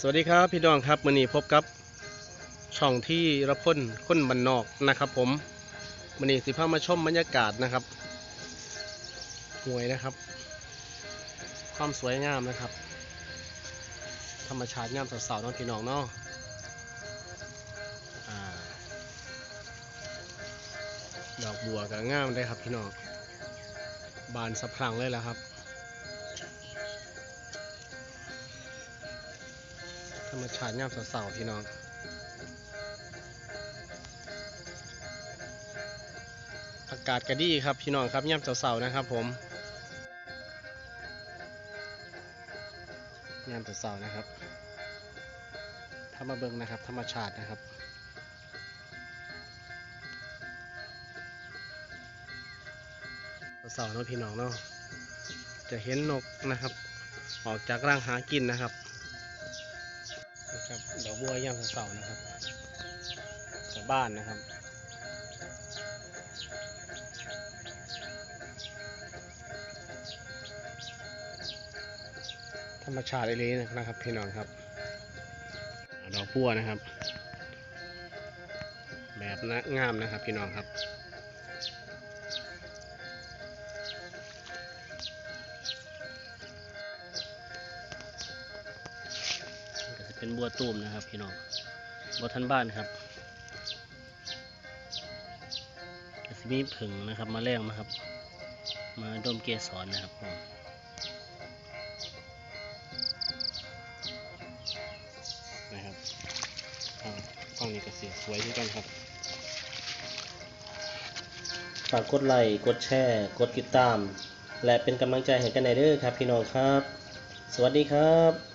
สวัสดีครับพี่น้องครับวันนี้พบกับช่องที่ระพ่นค้นบันนอกนะครับ ผมวันนี้สิพามาชมบรรยากาศนะครับหวยนะครับ ความสวยงามนะครับ ธรรมชาติงามสาวๆน้องพี่น้องเนาะดอกบัวก็งามได้ครับพี่น้องบานสะพรั่งเลยแหละครับ รรมชาติงามสาวๆพี่น้องอากาศก็ดีครับพี่น้องครับย่ำสาวๆนะครับผมย่ำสาวๆนะครับถ้ามาเบิ่งนะครับ ธรรมชาตินะครับสาวๆเนาะพี่น้องเนาะจะเห็นนกนะครับ ออกจากร่างหากินนะครับ นะครับดอกบัวยามเสานะครับกับบ้านนะครับธรรมชาติเลยนะครับพี่น้องครับดอกบัวนะครับ แบบนะงามนะครับพี่น้องครับ เป็นบัวตูมนะครับพี่น้องบัวทันบ้านครับก็จะมีผึ่งนะครับ มาแรงนะครับ มาดมเกสรนะครับผมนะครับอ่างนี้ก็สีสวยเหมือนกันครับฝากกดไลค์กดแชร์ กดติดตาม และเป็นกำลังใจให้กันในเด้อครับ พี่น้องครับ สวัสดีครับ